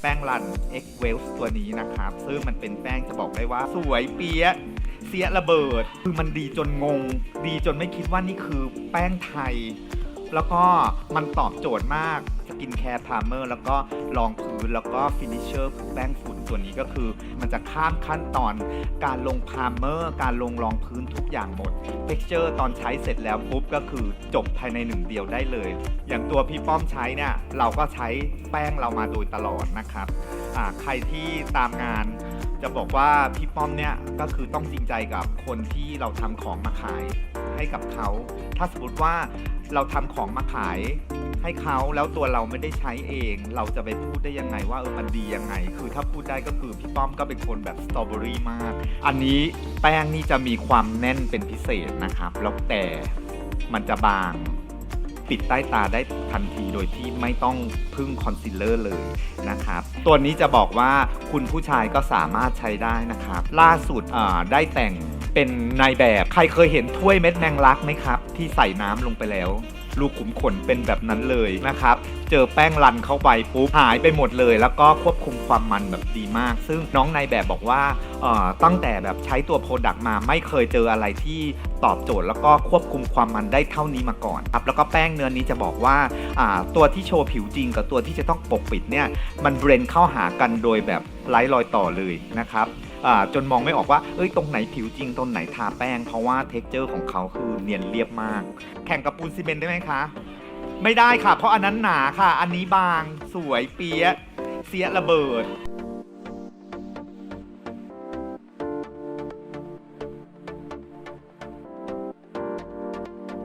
แป้งรัน X w e l s ตัวนี้นะครับ ซึ่งมันเป็นแป้งจะบอกได้ว่าสวยเปียะเสียระเบิด คือมันดีจนงง ดีจนไม่คิดว่านี่คือแป้งไทย แล้วก็มันตอบโจทย์มาก กินแคร์พาร์เมอร์แล้วก็รองพื้นแล้วก็ฟินิชเชอร์แป้งฝุ่นตัวนี้ก็คือ มันจะข้ามขั้นตอนการลงพาร์เมอร์ การลงรองพื้นทุกอย่างหมดเท็กเจอร์ตอนใช้เสร็จแล้วปุ๊บก็คือจบภายในหนึ่งเดียวได้เลย อย่างตัวพี่ป้อมใช้เนี่ยเราก็ใช้แป้งเรามาโดยตลอดนะครับใครที่ตามงานจะบอกว่าพี่ป้อมเนี่ยก็คือต้องจริงใจกับคนที่เราทำของมาขายให้กับเขา ถ้าสมมติว่า เราทำของมาขายให้เขาแล้วตัวเราไม่ได้ใช้เอง เราจะไปพูดได้ยังไงว่าเออมันดียังไง คือถ้าพูดได้ก็คือพี่ป้อมก็เป็นคนแบบสตรอเบอรี่มาก อันนี้แป้งนี่จะมีความแน่นเป็นพิเศษนะครับแล้วแต่มันจะบางปิดใต้ตาได้ทันทีโดยที่ไม่ต้องพึ่งคอนซีลเลอร์เลยนะครับ ตัวนี้จะบอกว่าคุณผู้ชายก็สามารถใช้ได้นะครับ ล่าสุดอ่าได้แต่ง เป็นนายแบบใครเคยเห็นถ้วยเม็ดแมงลักไหมครับ ที่ใส่น้ำลงไปแล้ว ลูกขุมขนเป็นแบบนั้นเลยนะครับ เจอแป้งรันเข้าไปปุ๊บหายไปหมดเลย แล้วก็ควบคุมความมันแบบดีมาก ซึ่งน้องนายแบบบอกว่าตั้งแต่แบบใช้ตัวโปรดักต์มาไม่เคยเจออะไรที่ตอบโจทย์ แล้วก็ควบคุมความมันได้เท่านี้มาก่อนครับแล้วก็แป้งเนื้อนี้จะบอกว่าตัวที่โชว์ผิวจริงกับตัวที่จะต้องปกปิดเนี่ยมันเบรนเข้าหากันโดยแบบไร้รอยต่อเลยนะครับ จนมองไม่ออกว่า เอ้ย ตรงไหนผิวจริง ตรงไหนทาแป้ง เพราะว่าเท็กเจอร์ของเขาคือเนียนเรียบมาก แข่งกับปูนซีเมนต์ได้ไหมคะ ไม่ได้ค่ะ เพราะอันนั้นหนาค่ะ อันนี้บาง สวยเปียะเสียระเบิด